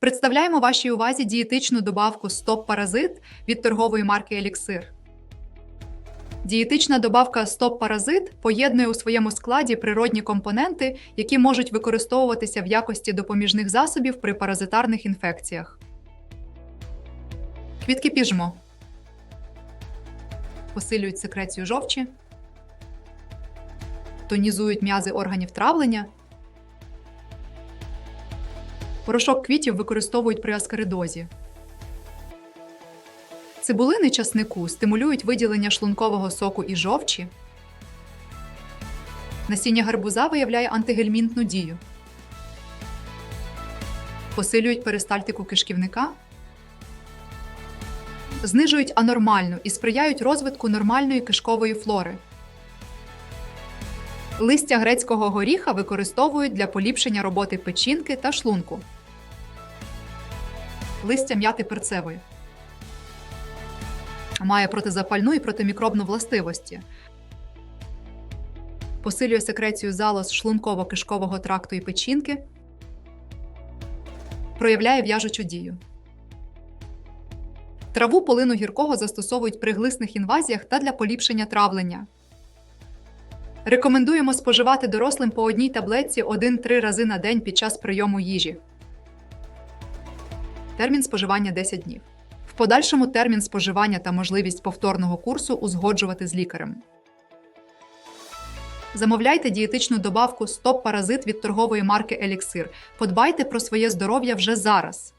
Представляємо вашій увазі дієтичну добавку Стоп Паразит від торгової марки Еліксир. Дієтична добавка Стоп Паразит поєднує у своєму складі природні компоненти, які можуть використовуватися в якості допоміжних засобів при паразитарних інфекціях. Квітки піжмо посилюють секрецію жовчі, тонізують м'язи органів травлення. Порошок квітів використовують при аскаридозі. Цибулини часнику стимулюють виділення шлункового соку і жовчі. Насіння гарбуза виявляє антигельмінтну дію. Посилюють перистальтику кишківника. Знижують анормальну і сприяють розвитку нормальної кишкової флори. Листя грецького горіха використовують для поліпшення роботи печінки та шлунку. Листя м'яти перцевої. Має протизапальну і протимікробну властивості. Посилює секрецію залоз шлунково-кишкового тракту і печінки. Проявляє в'яжучу дію. Траву полину гіркого застосовують при глисних інвазіях та для поліпшення травлення. Рекомендуємо споживати дорослим по одній таблетці 1-3 рази на день під час прийому їжі. Термін споживання 10 днів. В подальшому термін споживання та можливість повторного курсу узгоджувати з лікарем. Замовляйте дієтичну добавку Стоп Паразит від торгової марки Еліксир. Подбайте про своє здоров'я вже зараз.